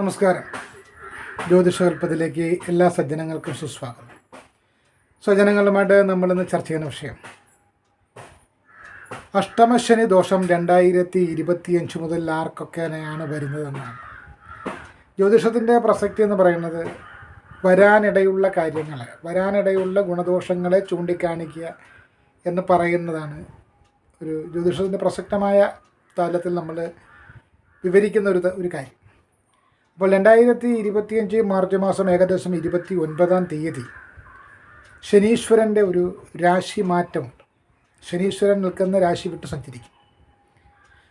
നമസ്കാരം. ജ്യോതിഷകൽപ്പത്തിലേക്ക് എല്ലാ സജ്ജനങ്ങൾക്കും സുസ്വാഗതം. സ്വജനങ്ങളുമായിട്ട് നമ്മളിന്ന് ചർച്ച ചെയ്യുന്ന വിഷയം അഷ്ടമശനി ദോഷം രണ്ടായിരത്തി ഇരുപത്തിയഞ്ച് മുതൽ ആർക്കൊക്കെയാണ് വരുന്നതെന്നാണ് ജ്യോതിഷത്തിന്റെ പ്രസക്തി എന്ന് പറയുന്നത് വരാനിടയുള്ള കാര്യങ്ങളെ വരാനിടയുള്ള ഗുണദോഷങ്ങളെ ചൂണ്ടിക്കാണിക്കുക എന്ന് പറയുന്നതാണ് ഒരു ജ്യോതിഷത്തിന്റെ പ്രസക്തമായ തലത്തിൽ നമ്മൾ വിവരിക്കുന്ന ഒരു ഒരു കാര്യം. അപ്പോൾ രണ്ടായിരത്തി ഇരുപത്തിയഞ്ച് മാർച്ച് മാസം ഏകദേശം ഇരുപത്തി ഒൻപതാം തീയതി ശനീശ്വരന്റെ ഒരു രാശി മാറ്റമുണ്ട്. ശനീശ്വരൻ നിൽക്കുന്ന രാശി വിട്ട് സഞ്ചരിക്കും.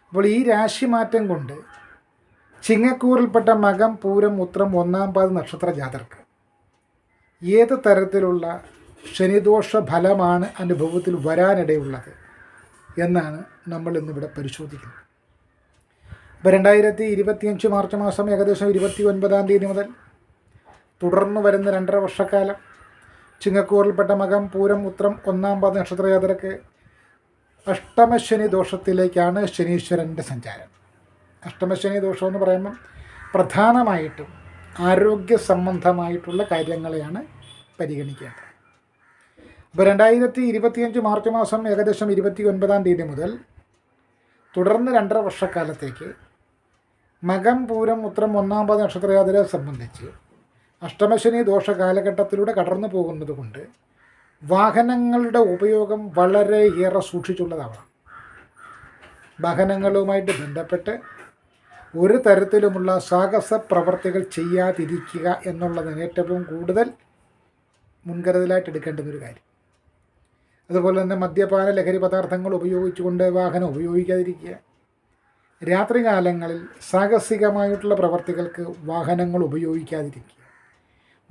അപ്പോൾ ഈ രാശി മാറ്റം കൊണ്ട് ചിങ്ങക്കൂറിൽപ്പെട്ട മകം പൂരം ഉത്രം ഒന്നാം പാത നക്ഷത്ര ജാതർക്ക് ഏത് തരത്തിലുള്ള ശനിദോഷ ഫലമാണ് അനുഭവത്തിൽ വരാനിടയുള്ളത് എന്നാണ് നമ്മൾ ഇന്നിവിടെ പരിശോധിക്കുന്നത്. ഇപ്പോൾ രണ്ടായിരത്തി ഇരുപത്തിയഞ്ച് മാർച്ച് മാസം ഏകദേശം ഇരുപത്തി ഒൻപതാം തീയതി മുതൽ തുടർന്ന് വരുന്ന രണ്ടര വർഷക്കാലം ചിങ്ങക്കൂറിൽപ്പെട്ട മകം പൂരം ഉത്രം ഒന്നാം പാദ നക്ഷത്രയാത്രക്ക് അഷ്ടമശനി ദോഷത്തിലേക്കാണ് ശനീശ്വരന്റെ സഞ്ചാരം. അഷ്ടമശനി ദോഷം എന്ന് പറയുമ്പം പ്രധാനമായിട്ടും ആരോഗ്യ സംബന്ധമായിട്ടുള്ള കാര്യങ്ങളെയാണ് പരിഗണിക്കേണ്ടത്. ഇപ്പോൾ രണ്ടായിരത്തി ഇരുപത്തിയഞ്ച് മാർച്ച് മാസം ഏകദേശം ഇരുപത്തി ഒൻപതാം തീയതി മുതൽ തുടർന്ന് രണ്ടര വർഷക്കാലത്തേക്ക് മകം പൂരം ഉത്രം ഒന്നാം നക്ഷത്രയാതിരെ സംബന്ധിച്ച് അഷ്ടമശനി ദോഷ കാലഘട്ടത്തിലൂടെ കടന്നു പോകുന്നത് കൊണ്ട് വാഹനങ്ങളുടെ ഉപയോഗം വളരെ ഏറെ സൂക്ഷിച്ചുള്ളതാവണം വാഹനങ്ങളുമായിട്ട് ബന്ധപ്പെട്ട് ഒരു തരത്തിലുമുള്ള സാഹസ പ്രവർത്തികൾ ചെയ്യാതിരിക്കുക എന്നുള്ളതിന് ഏറ്റവും കൂടുതൽ മുൻകരുതലായിട്ട് എടുക്കേണ്ടുന്ന ഒരു കാര്യം. അതുപോലെ തന്നെ മദ്യപാന ലഹരി പദാർത്ഥങ്ങൾ ഉപയോഗിച്ചുകൊണ്ട് വാഹനം ഉപയോഗിക്കാതിരിക്കുക. രാത്രികാലങ്ങളിൽ സാഹസികമായിട്ടുള്ള പ്രവർത്തികൾക്ക് വാഹനങ്ങൾ ഉപയോഗിക്കാതിരിക്കുക.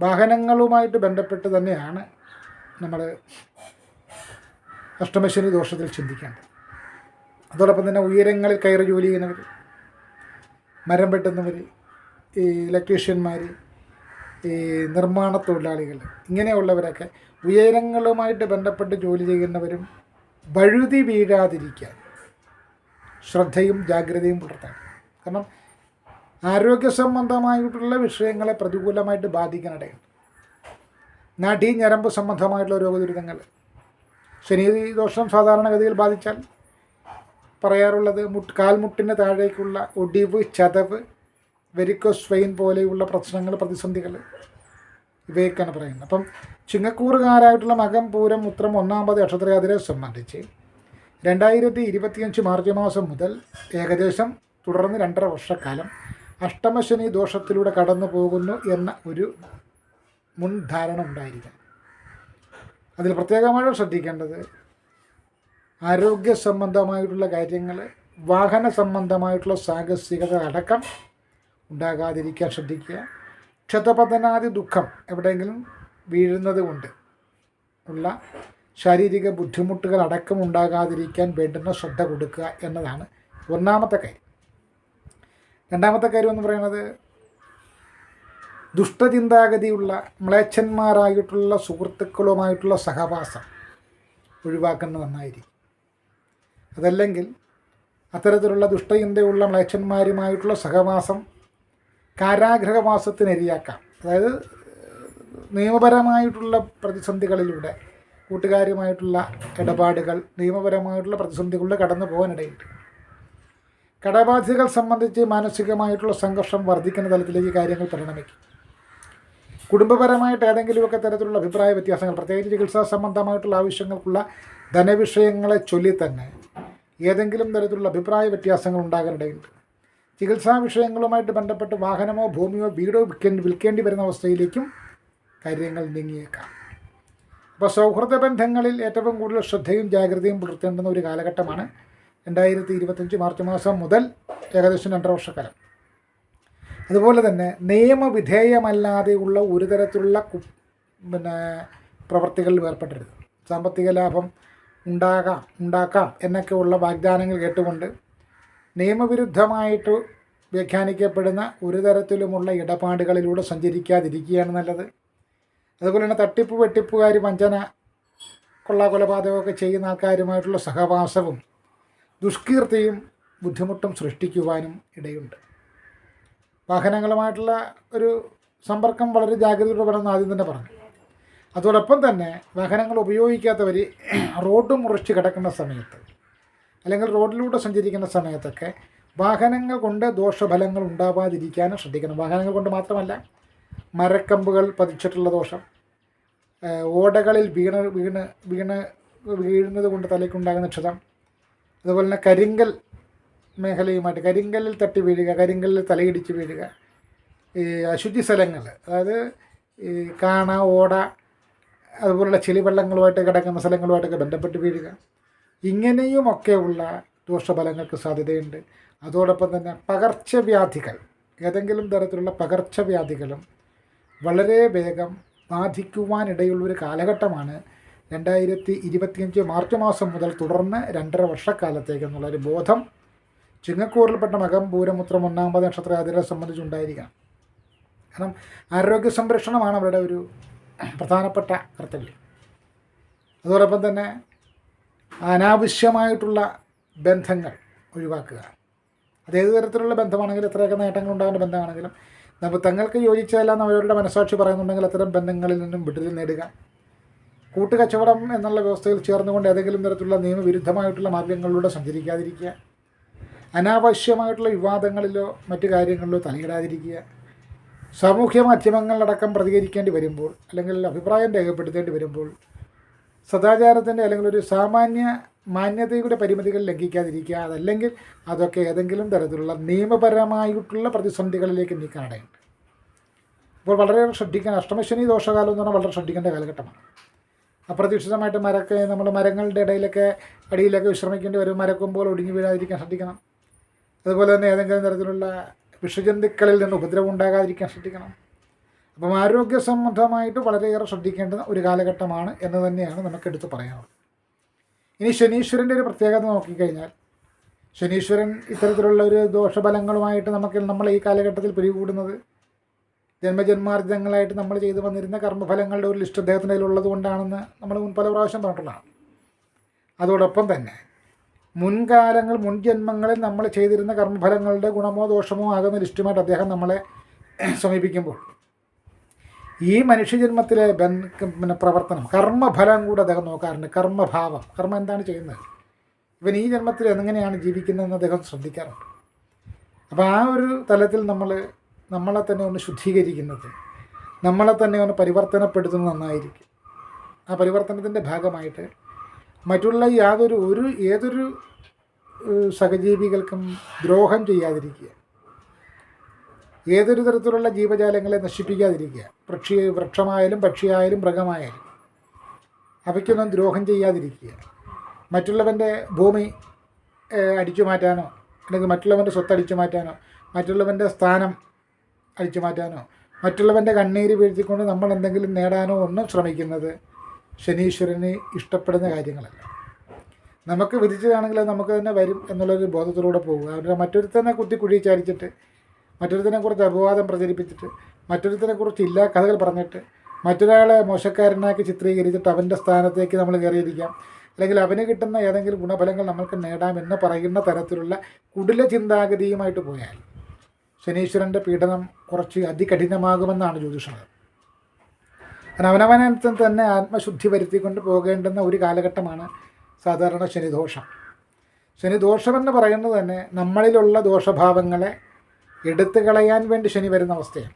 വാഹനങ്ങളുമായിട്ട് ബന്ധപ്പെട്ട് തന്നെയാണ് നമ്മൾ അഷ്ടമശനി ദോഷത്തിൽ ചിന്തിക്കേണ്ടത്. അതോടൊപ്പം തന്നെ ഉയരങ്ങളിൽ കയറി ജോലി ചെയ്യുന്നവർ മരം വെട്ടുന്നവർ ഈ ഇലക്ട്രീഷ്യന്മാർ ഈ നിർമ്മാണ തൊഴിലാളികൾ ഇങ്ങനെയുള്ളവരൊക്കെ ഉയരങ്ങളുമായിട്ട് ബന്ധപ്പെട്ട് ജോലി ചെയ്യുന്നവരും വഴുതി വീഴാതിരിക്കാൻ ശ്രദ്ധയും ജാഗ്രതയും പുലർത്താൻ. കാരണം ആരോഗ്യ സംബന്ധമായിട്ടുള്ള വിഷയങ്ങളെ പ്രതികൂലമായിട്ട് ബാധിക്കാനിടയുണ്ട്. നാഡീ ഞരമ്പ് സംബന്ധമായിട്ടുള്ള രോഗദുരിതങ്ങൾ. ശനി ദോഷം സാധാരണഗതിയിൽ ബാധിച്ചാൽ പറയാറുള്ളത് മുട്ട് കാൽമുട്ടിന് താഴേക്കുള്ള ഒടിവ് ചതവ് വെരിക്കോസ് വെയിൻ പോലെയുള്ള പ്രശ്നങ്ങൾ പ്രതിസന്ധികൾ ഇവയൊക്കെയാണ് പറയുന്നത്. അപ്പം ചിങ്ങക്കൂറുകാരായിട്ടുള്ള മകം പൂരം ഉത്രം ഒന്നാമത് നക്ഷത്രയാതിരെ സംബന്ധിച്ച് രണ്ടായിരത്തി ഇരുപത്തിയഞ്ച് മാർച്ച് മാസം മുതൽ ഏകദേശം തുടർന്ന് രണ്ടര വർഷക്കാലം അഷ്ടമശനി ദോഷത്തിലൂടെ കടന്നു പോകുന്നു എന്ന ഒരു മുൻധാരണ ഉണ്ടായിരിക്കാം. അതിൽ പ്രത്യേകമായി ശ്രദ്ധിക്കേണ്ടത് ആരോഗ്യ സംബന്ധമായിട്ടുള്ള കാര്യങ്ങൾ വാഹന സംബന്ധമായിട്ടുള്ള സാഹസികത അടക്കം ഉണ്ടാകാതിരിക്കാൻ ശ്രദ്ധിക്കുക. ക്ഷതപതനാദി ദുഃഖം എവിടെയെങ്കിലും വീഴുന്നത് കൊണ്ട് ഉള്ള ശാരീരിക ബുദ്ധിമുട്ടുകൾ അടക്കം ഉണ്ടാകാതിരിക്കാൻ വേണ്ടുന്ന ശ്രദ്ധ കൊടുക്കുക എന്നതാണ് ഒന്നാമത്തെ കാര്യം. രണ്ടാമത്തെ കാര്യം എന്ന് പറയുന്നത് ദുഷ്ടചിന്താഗതിയുള്ള മ്ലേച്ഛന്മാരായിട്ടുള്ള സുഹൃത്തുക്കളുമായിട്ടുള്ള സഹവാസം ഒഴിവാക്കുന്നത് നന്നായിരിക്കും. അതല്ലെങ്കിൽ അത്തരത്തിലുള്ള ദുഷ്ടചിന്തയുള്ള മ്ലേച്ഛന്മാരുമായിട്ടുള്ള സഹവാസം കാരാഗ്രഹവാസത്തിനിരയാക്കാം. അതായത് നിയമപരമായിട്ടുള്ള പ്രതിസന്ധികളിലൂടെ കൂട്ടുകാരുമായിട്ടുള്ള ഇടപാടുകൾ നിയമപരമായിട്ടുള്ള പ്രതിസന്ധികളിലൂടെ കടന്നു പോകാനിടയുണ്ട് കടബാധ്യതകൾ സംബന്ധിച്ച് മാനസികമായിട്ടുള്ള സംഘർഷം വർദ്ധിക്കുന്ന തലത്തിലേക്ക് കാര്യങ്ങൾ പരിണമിക്കും. കുടുംബപരമായിട്ട് ഏതെങ്കിലുമൊക്കെ തരത്തിലുള്ള അഭിപ്രായ വ്യത്യാസങ്ങൾ പ്രത്യേകിച്ച് ചികിത്സാ സംബന്ധമായിട്ടുള്ള ആവശ്യങ്ങൾക്കുള്ള ധനവിഷയങ്ങളെ ചൊല്ലി തന്നെ ഏതെങ്കിലും തരത്തിലുള്ള അഭിപ്രായ വ്യത്യാസങ്ങൾ ഉണ്ടാകാനിടയുണ്ട് ചികിത്സാ വിഷയങ്ങളുമായിട്ട് ബന്ധപ്പെട്ട് വാഹനമോ ഭൂമിയോ വീടോ വിൽക്കേണ്ടി വിൽക്കേണ്ടി വരുന്ന അവസ്ഥയിലേക്കും കാര്യങ്ങൾ നീങ്ങിയേക്കാം. അപ്പോൾ സൗഹൃദ ബന്ധങ്ങളിൽ ഏറ്റവും കൂടുതൽ ശ്രദ്ധയും ജാഗ്രതയും പുലർത്തേണ്ടുന്ന ഒരു കാലഘട്ടമാണ് രണ്ടായിരത്തി ഇരുപത്തഞ്ച് മാർച്ച് മാസം മുതൽ ഏകദേശം രണ്ടര വർഷക്കാലം. അതുപോലെ തന്നെ നിയമവിധേയമല്ലാതെയുള്ള ഒരു തരത്തിലുള്ള പിന്നെ പ്രവർത്തികളിൽ ഏർപ്പെടരുത്. സാമ്പത്തിക ലാഭം ഉണ്ടാകാം ഉണ്ടാക്കാം എന്നൊക്കെയുള്ള വാഗ്ദാനങ്ങൾ കേട്ടുകൊണ്ട് നിയമവിരുദ്ധമായിട്ട് വ്യാഖ്യാനിക്കപ്പെടുന്ന ഒരു തരത്തിലുമുള്ള ഇടപാടുകളിലൂടെ സഞ്ചരിക്കാതിരിക്കുകയാണ് നല്ലത്. അതുപോലെ തന്നെ തട്ടിപ്പ് വെട്ടിപ്പുകാർ വഞ്ചന കൊള്ള കൊലപാതകമൊക്കെ ചെയ്യുന്ന ആൾക്കാരുമായിട്ടുള്ള സഹവാസവും ദുഷ്കീർത്തിയും ബുദ്ധിമുട്ടും സൃഷ്ടിക്കുവാനും ഇടയുണ്ട്. വാഹനങ്ങളുമായിട്ടുള്ള ഒരു സമ്പർക്കം വളരെ ജാഗ്രതയോടെ വേണമെന്ന് ആദ്യം തന്നെ പറഞ്ഞു. അതോടൊപ്പം തന്നെ വാഹനങ്ങൾ ഉപയോഗിക്കാത്തവർ റോഡ് മുറിച്ച് കിടക്കുന്ന സമയത്ത് അല്ലെങ്കിൽ റോഡിലൂടെ സഞ്ചരിക്കുന്ന സമയത്തൊക്കെ വാഹനങ്ങൾ കൊണ്ട് ദോഷഫലങ്ങൾ ഉണ്ടാവാതിരിക്കാനും ശ്രദ്ധിക്കണം. വാഹനങ്ങൾ കൊണ്ട് മാത്രമല്ല മരക്കമ്പുകൾ പതിച്ചിട്ടുള്ള ദോഷം. ഓടകളിൽ വീണ് വീണ് വീണ് വീഴുന്നത് കൊണ്ട് തലയ്ക്കുണ്ടാകുന്ന ക്ഷതം. അതുപോലെ തന്നെ കരിങ്കൽ മേഖലയുമായിട്ട് കരിങ്കല്ലിൽ തട്ടി വീഴുക കരിങ്കല്ലിൽ തലയിടിച്ച് വീഴുക. ഈ അശുചി സ്ഥലങ്ങൾ അതായത് ഈ കാണ ഓട അതുപോലുള്ള ചെളിവെള്ളങ്ങളുമായിട്ട് കിടക്കുന്ന സ്ഥലങ്ങളുമായിട്ടൊക്കെ ബന്ധപ്പെട്ട് വീഴുക. ഇങ്ങനെയുമൊക്കെയുള്ള ദോഷഫലങ്ങൾക്ക് സാധ്യതയുണ്ട്. അതോടൊപ്പം തന്നെ പകർച്ചവ്യാധികൾ ഏതെങ്കിലും തരത്തിലുള്ള പകർച്ചവ്യാധികളും വളരെ വേഗം ബാധിക്കുവാനിടയുള്ളൊരു കാലഘട്ടമാണ് രണ്ടായിരത്തി ഇരുപത്തിയഞ്ച് മാർച്ച് മാസം മുതൽ തുടർന്ന് രണ്ടര വർഷക്കാലത്തേക്ക് എന്നുള്ളൊരു ബോധം ചിങ്ങക്കൂറിൽപ്പെട്ട മകം പൂരമുത്രം ഒന്നാമത് നക്ഷത്രാതിരെ സംബന്ധിച്ചുണ്ടായിരിക്കണം. കാരണം ആരോഗ്യ സംരക്ഷണമാണ് അവരുടെ ഒരു പ്രധാനപ്പെട്ട കർത്തവ്യം. അതോടൊപ്പം തന്നെ അനാവശ്യമായിട്ടുള്ള ബന്ധങ്ങൾ ഒഴിവാക്കുക. അത് ഏത് തരത്തിലുള്ള ബന്ധമാണെങ്കിലും എത്രയൊക്കെ നേട്ടങ്ങൾ ഉണ്ടാകേണ്ട ബന്ധമാണെങ്കിലും നമുക്ക് തങ്ങൾക്ക് യോജിച്ചതെല്ലാം അവരുടെ മനസ്സാക്ഷി പറയുന്നുണ്ടെങ്കിൽ അത്തരം ബന്ധങ്ങളിൽ നിന്നും വിടുതൽ നേടുക. കൂട്ടുകച്ചവടം എന്നുള്ള വ്യവസ്ഥയിൽ ചേർന്നുകൊണ്ട് ഏതെങ്കിലും തരത്തിലുള്ള നിയമവിരുദ്ധമായിട്ടുള്ള മാർഗങ്ങളിലൂടെ സഞ്ചരിക്കാതിരിക്കുക. അനാവശ്യമായിട്ടുള്ള വിവാദങ്ങളിലോ മറ്റു കാര്യങ്ങളിലോ തലയിടാതിരിക്കുക. സാമൂഹ്യ മാധ്യമങ്ങളിലടക്കം പ്രതികരിക്കേണ്ടി വരുമ്പോൾ അല്ലെങ്കിൽ അഭിപ്രായം രേഖപ്പെടുത്തേണ്ടി വരുമ്പോൾ സദാചാരത്തിന്റെ അല്ലെങ്കിൽ ഒരു സാമാന്യ മാന്യതയുടെ പരിമിതികൾ ലംഘിക്കാതിരിക്കുക അതല്ലെങ്കിൽ അതൊക്കെ ഏതെങ്കിലും തരത്തിലുള്ള നിയമപരമായിട്ടുള്ള പ്രതിസന്ധികളിലേക്ക് നീക്കാനിടയുണ്ട് അപ്പോൾ വളരെയേറെ ശ്രദ്ധിക്കാൻ അഷ്ടമശനി ദോഷകാലം എന്ന് പറഞ്ഞാൽ വളരെ ശ്രദ്ധിക്കേണ്ട കാലഘട്ടമാണ്. അപ്രതീക്ഷിതമായിട്ട് മരക്ക് നമ്മൾ മരങ്ങളുടെ ഇടയിലൊക്കെ അടിയിലൊക്കെ വിശ്രമിക്കേണ്ടി വരും. മരക്കുമ്പോൾ ഒടിഞ്ഞു വീഴാതിരിക്കാൻ ശ്രദ്ധിക്കണം. അതുപോലെ തന്നെ ഏതെങ്കിലും തരത്തിലുള്ള വിഷജന്തുക്കളിൽ നിന്ന് ഉപദ്രവം ഉണ്ടാകാതിരിക്കാൻ ശ്രദ്ധിക്കണം. അപ്പം ആരോഗ്യ സംബന്ധമായിട്ട് വളരെയേറെ ശ്രദ്ധിക്കേണ്ട ഒരു കാലഘട്ടമാണ് എന്ന് തന്നെയാണ് നമുക്ക് എടുത്ത് പറയാനുള്ളത്. ഇനി ശനീശ്വരന്റെ ഒരു പ്രത്യേകത നോക്കിക്കഴിഞ്ഞാൽ ശനീശ്വരൻ ഇത്തരത്തിലുള്ള ഒരു ദോഷഫലങ്ങളുമായിട്ട് നമുക്ക് നമ്മൾ ഈ കാലഘട്ടത്തിൽ പിരികൂടുന്നത് ജന്മജന്മാർജിതങ്ങളായിട്ട് നമ്മൾ ചെയ്തു വന്നിരുന്ന കർമ്മഫലങ്ങളുടെ ഒരു ലിസ്റ്റ് അദ്ദേഹത്തിന്റെ കയ്യിലുള്ളത് കൊണ്ടാണെന്ന് നമ്മൾ മുൻ പല പ്രാവശ്യം പറഞ്ഞിട്ടുള്ളതാണ്. അതോടൊപ്പം തന്നെ മുൻകാലങ്ങൾ മുൻജന്മങ്ങളിൽ നമ്മൾ ചെയ്തിരുന്ന കർമ്മഫലങ്ങളുടെ ഗുണമോ ദോഷമോ ആകുന്ന ലിസ്റ്റുമായിട്ട് അദ്ദേഹം നമ്മളെ സമീപിക്കുമ്പോൾ ഈ മനുഷ്യജന്മത്തിലെ ബൻ പിന്നെ പ്രവർത്തനം കർമ്മഫലം കൂടെ അദ്ദേഹം നോക്കാറുണ്ട്. കർമ്മഭാവം. കർമ്മം എന്താണ് ചെയ്യുന്നത്? ഇവൻ ഈ ജന്മത്തിൽ എങ്ങനെയാണ് ജീവിക്കുന്നതെന്ന് അദ്ദേഹം ശ്രദ്ധിക്കാറുണ്ട്. അപ്പോൾ ആ ഒരു തലത്തിൽ നമ്മൾ നമ്മളെ തന്നെ ഒന്ന് ശുദ്ധീകരിക്കുന്നത് നമ്മളെ തന്നെ ഒന്ന് പരിവർത്തനപ്പെടുത്തുന്നത് നന്നായിരിക്കും. ആ പരിവർത്തനത്തിന്റെ ഭാഗമായിട്ട് മറ്റുള്ള യാതൊരു ഒരു ഏതൊരു സഹജീവികൾക്കും ദ്രോഹം ചെയ്യാതിരിക്കുക. ഏതൊരു തരത്തിലുള്ള ജീവജാലങ്ങളെ നശിപ്പിക്കാതിരിക്കുക. പക്ഷി വൃക്ഷമായാലും പക്ഷിയായാലും മൃഗമായാലും. അവയ്ക്കൊന്നും ദ്രോഹം ചെയ്യാതിരിക്കുക. മറ്റുള്ളവന്റെ ഭൂമി അടിച്ചു മാറ്റാനോ അല്ലെങ്കിൽ മറ്റുള്ളവന്റെ സ്വത്ത് അടിച്ചു മാറ്റാനോ മറ്റുള്ളവന്റെ സ്ഥാനം അടിച്ചു മാറ്റാനോ മറ്റുള്ളവന്റെ കണ്ണീര് വീഴ്ത്തിക്കൊണ്ട് നമ്മൾ എന്തെങ്കിലും നേടാനോ ഒന്നും ശ്രമിക്കുന്നത് ശനീശ്വരന് ഇഷ്ടപ്പെടുന്ന കാര്യങ്ങളല്ല. നമുക്ക് വിധിച്ചതാണെങ്കിൽ നമുക്ക് തന്നെ വരും എന്നുള്ളൊരു ബോധത്തിലൂടെ പോകുക. അവരുടെ മറ്റൊരുത്തനെ കുത്തി കുഴി ചാരിച്ചിട്ട് മറ്റൊരുത്തനെ കുറിച്ച് അപവാദം പ്രചരിപ്പിച്ചിട്ട് മറ്റൊരുത്തിനെക്കുറിച്ച് ഇല്ലാ കഥകൾ പറഞ്ഞിട്ട് മറ്റൊരാളെ മോശക്കാരനാക്കി ചിത്രീകരിച്ചിട്ട് അവന്റെ സ്ഥാനത്തേക്ക് നമ്മൾ കയറിയിരിക്കാം. അല്ലെങ്കിൽ അവന് കിട്ടുന്ന ഏതെങ്കിലും ഗുണഫലങ്ങൾ നമ്മൾക്ക് നേടാമെന്ന് പറയുന്ന തരത്തിലുള്ള കുടില ചിന്താഗതിയുമായിട്ട് പോയാൽ ശനീശ്വരന്റെ പീഡനം കുറച്ച് അതികഠിനമാകുമെന്നാണ് ജ്യോതിഷം കാരണം അവനവനത്തിൽ തന്നെ ആത്മശുദ്ധി വരുത്തിക്കൊണ്ട് പോകേണ്ടുന്ന ഒരു കാലഘട്ടമാണ് സാധാരണ ശനിദോഷം. ശനിദോഷമെന്ന് പറയുന്നത് തന്നെ നമ്മളിലുള്ള ദോഷഭാവങ്ങളെ എടുത്തു കളയാൻ വേണ്ടി ശനി വരുന്ന അവസ്ഥയാണ്.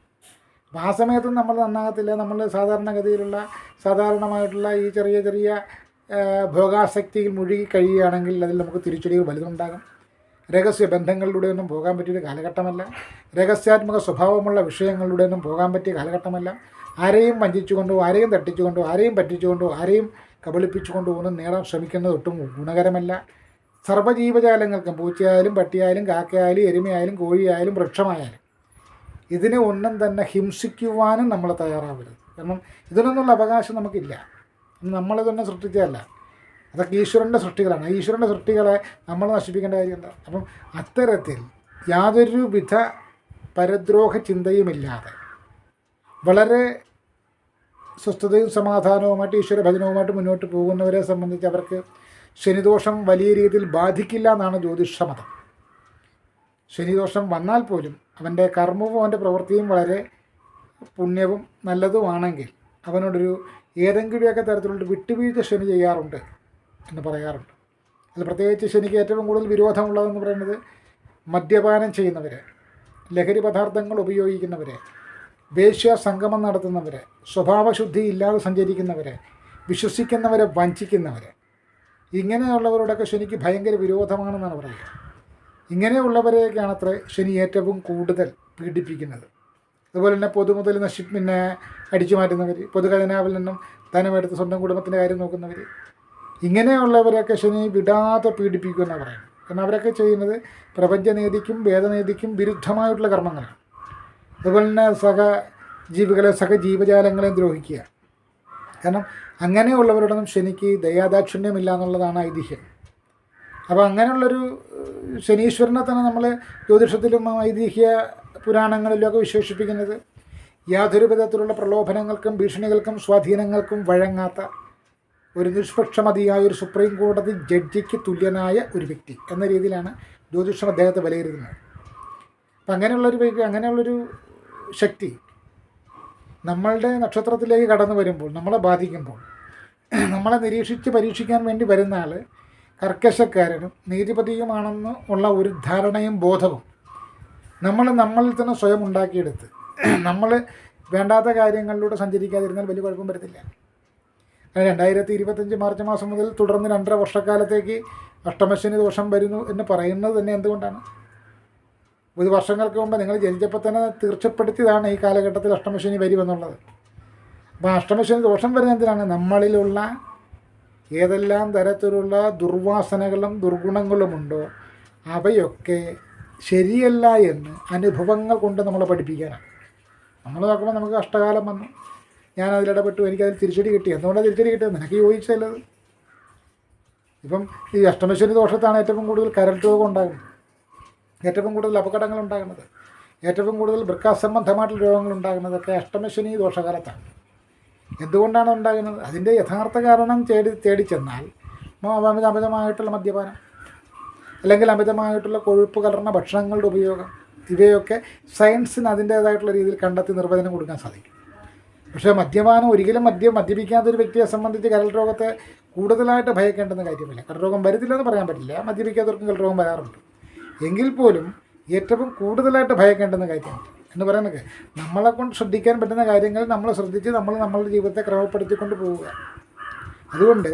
അപ്പോൾ ആ സമയത്ത് നമ്മൾ നന്നാകത്തില്ല. നമ്മൾ സാധാരണഗതിയിലുള്ള സാധാരണമായിട്ടുള്ള ഈ ചെറിയ ചെറിയ ഭോഗാസക്തിയിൽ മുഴുകി കഴിയുകയാണെങ്കിൽ അതിൽ നമുക്ക് തിരിച്ചടികൾ വലുതുണ്ടാകും. രഹസ്യ ബന്ധങ്ങളിലൂടെയൊന്നും പോകാൻ പറ്റിയ കാലഘട്ടമല്ല. രഹസ്യാത്മക സ്വഭാവമുള്ള വിഷയങ്ങളിലൂടെയൊന്നും പോകാൻ പറ്റിയ കാലഘട്ടമല്ല. ആരെയും വഞ്ചിച്ചുകൊണ്ടോ ആരെയും തട്ടിച്ചുകൊണ്ടോ ആരെയും പറ്റിച്ചുകൊണ്ടോ ആരെയും കബളിപ്പിച്ചുകൊണ്ടോ ഒന്നും നേടാൻ ശ്രമിക്കുന്നത് ഒട്ടും ഗുണകരമല്ല. സർവജീവജാലങ്ങൾക്കും പൂച്ചയായാലും പട്ടിയായാലും കാക്കയായാലും എരുമയായാലും കോഴിയായാലും വൃക്ഷമായാലും ഇതിനെ ഒന്നും തന്നെ ഹിംസിക്കുവാനും നമ്മൾ തയ്യാറാവരുത്. കാരണം ഇതിനൊന്നുള്ള അവകാശം നമുക്കില്ല. നമ്മളിതൊന്നും സൃഷ്ടിച്ചതല്ല. അതൊക്കെ ഈശ്വരന്റെ സൃഷ്ടികളാണ്. ഈശ്വരന്റെ സൃഷ്ടികളെ നമ്മൾ നശിപ്പിക്കേണ്ട കാര്യമുണ്ട് അപ്പം അത്തരത്തിൽ യാതൊരു വിധ പരദ്രോഹ ചിന്തയുമില്ലാതെ വളരെ സ്വസ്ഥതയും സമാധാനവുമായിട്ട് ഈശ്വര ഭജനവുമായിട്ട് മുന്നോട്ട് പോകുന്നവരെ സംബന്ധിച്ച് അവർക്ക് ശനിദോഷം വലിയ രീതിയിൽ ബാധിക്കില്ല എന്നാണ് ജ്യോതിഷമതം. ശനിദോഷം വന്നാൽ പോലും അവന്റെ കർമ്മവും അവന്റെ പ്രവൃത്തിയും വളരെ പുണ്യവും നല്ലതുമാണെങ്കിൽ അവനോടൊരു ഏതെങ്കിലുമൊക്കെ തരത്തിലുള്ള വിട്ടുവീഴ്ച ശനി ചെയ്യാറുണ്ട് എന്ന് പറയാറുണ്ട്. അതിൽ പ്രത്യേകിച്ച് ശനിക്ക് ഏറ്റവും കൂടുതൽ വിരോധമുള്ളതെന്ന് പറയുന്നത് മദ്യപാനം ചെയ്യുന്നവരെ ലഹരി പദാർത്ഥങ്ങൾ ഉപയോഗിക്കുന്നവരെ വേശ്യ സംഗമം നടത്തുന്നവരെ സ്വഭാവശുദ്ധി ഇല്ലാതെ സഞ്ചരിക്കുന്നവരെ വിശ്വസിക്കുന്നവരെ വഞ്ചിക്കുന്നവരെ ഇങ്ങനെയുള്ളവരോടൊക്കെ ശനിക്ക് ഭയങ്കര വിരോധമാണെന്നാണ് പറയുക. ഇങ്ങനെയുള്ളവരെയൊക്കെയാണ് അത്ര ശനി ഏറ്റവും കൂടുതൽ പീഡിപ്പിക്കുന്നത്. അതുപോലെ തന്നെ പൊതുമുതൽ നശി പിന്നെ അടിച്ചു മാറ്റുന്നവർ പൊതുഖജനാവിൽ നിന്നും ധനമെടുത്ത് സ്വന്തം കുടുംബത്തിന്റെ കാര്യം നോക്കുന്നവർ ഇങ്ങനെയുള്ളവരൊക്കെ ശനി വിടാതെ പീഡിപ്പിക്കുമെന്നാണ് പറയുന്നത്. കാരണം അവരൊക്കെ ചെയ്യുന്നത് പ്രപഞ്ചനീതിക്കും വേദനീതിക്കും വിരുദ്ധമായിട്ടുള്ള കർമ്മങ്ങളാണ്. അതുപോലെ തന്നെ സഹ ജീവികളെ സഹ ജീവജാലങ്ങളെ ദ്രോഹിക്കുക കാരണം അങ്ങനെയുള്ളവരോടൊന്നും ശനിക്ക് ദയാദാക്ഷിണ്യമില്ല എന്നുള്ളതാണ് ഐതിഹ്യം. അപ്പോൾ അങ്ങനെയുള്ളൊരു ശനീശ്വരനെ തന്നെ നമ്മൾ ജ്യോതിഷത്തിലും ഐതിഹ്യ പുരാണങ്ങളിലൊക്കെ വിശേഷിപ്പിക്കുന്നത് യാതൊരു വിധത്തിലുള്ള പ്രലോഭനങ്ങൾക്കും ഭീഷണികൾക്കും സ്വാധീനങ്ങൾക്കും വഴങ്ങാത്ത ഒരു നിഷ്പക്ഷമതിയായ ഒരു സുപ്രീം കോടതി ജഡ്ജിക്ക് തുല്യനായ ഒരു വ്യക്തി എന്ന രീതിയിലാണ് ജ്യോതിഷം അദ്ദേഹത്തെ വിലയിരുത്തുന്നത്. അപ്പം അങ്ങനെയുള്ളൊരു അങ്ങനെയുള്ളൊരു ശക്തി നമ്മളുടെ നക്ഷത്രത്തിലേക്ക് കടന്നു വരുമ്പോൾ നമ്മളെ ബാധിക്കുമ്പോൾ നമ്മളെ നിരീക്ഷിച്ച് പരീക്ഷിക്കാൻ വേണ്ടി വരുന്ന ആൾ കർക്കശക്കാരനും നീതിപതിയുമാണെന്ന് ഉള്ള ഒരു ധാരണയും ബോധവും നമ്മൾ നമ്മളിൽ തന്നെ സ്വയം ഉണ്ടാക്കിയെടുത്ത് നമ്മൾ വേണ്ടാത്ത കാര്യങ്ങളിലൂടെ സഞ്ചരിക്കാതിരുന്നാൽ വലിയ കുഴപ്പം വരത്തില്ല. രണ്ടായിരത്തി ഇരുപത്തഞ്ച് മാർച്ച് മാസം മുതൽ തുടർന്ന് രണ്ടര വർഷക്കാലത്തേക്ക് അഷ്ടമശനി ദോഷം വരുന്നു എന്ന് പറയുന്നത് തന്നെ എന്തുകൊണ്ടാണ്? ഒരു വർഷങ്ങൾക്ക് മുമ്പ് നിങ്ങൾ ജനിച്ചപ്പോൾ തന്നെ തീർച്ചപ്പെടുത്തിയതാണ് ഈ കാലഘട്ടത്തിൽ അഷ്ടമശനി വരുമെന്നുള്ളത് അപ്പോൾ അഷ്ടമശനി ദോഷം വരുന്ന എന്തിനാണ്? നമ്മളിലുള്ള ഏതെല്ലാം തരത്തിലുള്ള ദുർവാസനകളും ദുർഗുണങ്ങളുമുണ്ടോ അവയൊക്കെ ശരിയല്ല എന്ന് അനുഭവങ്ങൾ കൊണ്ട് നമ്മളെ പഠിപ്പിക്കാനാണ്. നമ്മൾ നോക്കുമ്പോൾ നമുക്ക് കഷ്ടകാലം വന്നു. ഞാൻ അതിലിടപെട്ടു എനിക്കതിൽ തിരിച്ചടി കിട്ടി. എന്തുകൊണ്ടാണ് തിരിച്ചടി കിട്ടിയത്? നിനക്ക് ചോദിച്ചല്ലത് ഇപ്പം ഈ അഷ്ടമശനി ദോഷത്താണ് ഏറ്റവും കൂടുതൽ കരൾ രോഗം ഉണ്ടാകുന്നത്. ഏറ്റവും കൂടുതൽ അപകടങ്ങൾ ഉണ്ടാകുന്നത് ഏറ്റവും കൂടുതൽ വൃക്കാസംബന്ധമായിട്ടുള്ള രോഗങ്ങൾ ഉണ്ടാകുന്നതൊക്കെ അഷ്ടമശനി ദോഷകാലത്താണ്. എന്തുകൊണ്ടാണ് ഉണ്ടാകുന്നത്? അതിന്റെ യഥാർത്ഥ കാരണം തേടി തേടി ചെന്നാൽ അമിതമായിട്ടുള്ള മദ്യപാനം. അല്ലെങ്കിൽ അമിതമായിട്ടുള്ള കൊഴുപ്പ് കലർന്ന ഭക്ഷണങ്ങളുടെ ഉപയോഗം. ഇവയൊക്കെ സയൻസിന് അതിന്റേതായിട്ടുള്ള രീതിയിൽ കണ്ടെത്തി നിർവചനം കൊടുക്കാൻ സാധിക്കും. പക്ഷേ മദ്യപാനം ഒരിക്കലും മദ്യം മദ്യപിക്കാത്തൊരു വ്യക്തിയെ സംബന്ധിച്ച് കരൾ രോഗത്തെ കൂടുതലായിട്ട് ഭയക്കേണ്ടെന്ന കാര്യമില്ല. കരൾ രോഗം വരുന്നില്ലെന്ന് പറയാൻ പറ്റില്ല. മദ്യപിക്കാത്തവർക്കും കരൾ രോഗം വരാറുണ്ട്. എങ്കിൽ പോലും ഏറ്റവും കൂടുതലായിട്ട് ഭയക്കേണ്ടുന്ന കാര്യമാണ് എന്ന് പറയുന്നത് നമ്മളെ കൊണ്ട് ശ്രദ്ധിക്കാൻ പറ്റുന്ന കാര്യങ്ങൾ നമ്മൾ ശ്രദ്ധിച്ച് നമ്മൾ നമ്മളുടെ ജീവിതത്തെ ക്രമപ്പെടുത്തിക്കൊണ്ട് പോവുക. അതുകൊണ്ട്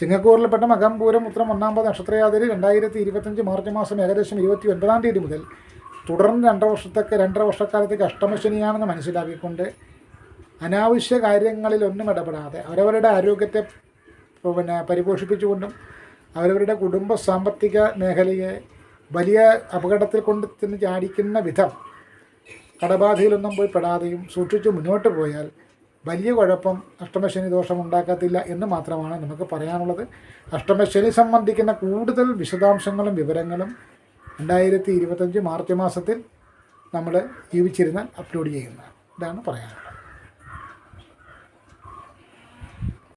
ചിങ്ങക്കൂറിൽപ്പെട്ട മകംപൂരം ഉത്രം ഒന്നാമത് നക്ഷത്രയാതിരി രണ്ടായിരത്തി ഇരുപത്തഞ്ച് മാർച്ച് മാസം ഏകദേശം ഇരുപത്തി ഒൻപതാം തീയതി മുതൽ തുടർന്ന് രണ്ടര വർഷത്തേക്ക് രണ്ടര വർഷക്കാലത്തേക്ക് അഷ്ടമശനിയാണെന്ന് മനസ്സിലാക്കിക്കൊണ്ട് അനാവശ്യ കാര്യങ്ങളിലൊന്നും ഇടപെടാതെ അവരവരുടെ ആരോഗ്യത്തെ പിന്നെ പരിപോഷിപ്പിച്ചുകൊണ്ടും അവരവരുടെ കുടുംബ സാമ്പത്തിക മേഖലയെ വലിയ അപകടത്തിൽ കൊണ്ട് ചെന്ന് ചാടിക്കുന്ന വിധം കടബാധയിലൊന്നും പോയി പെടാതെയും സൂക്ഷിച്ച് മുന്നോട്ട് പോയാൽ വലിയ കുഴപ്പം അഷ്ടമശനി ദോഷം ഉണ്ടാക്കത്തില്ല എന്ന് മാത്രമാണ് നമുക്ക് പറയാനുള്ളത്. അഷ്ടമശനി സംബന്ധിക്കുന്ന കൂടുതൽ വിശദാംശങ്ങളും വിവരങ്ങളും രണ്ടായിരത്തി ഇരുപത്തഞ്ച് മാർച്ച് മാസത്തിൽ നമ്മൾ ജീവിച്ചിരുന്നാൽ അപ്ലോഡ് ചെയ്യുന്നതാണ് ഇതാണ് പറയാനുള്ളത്.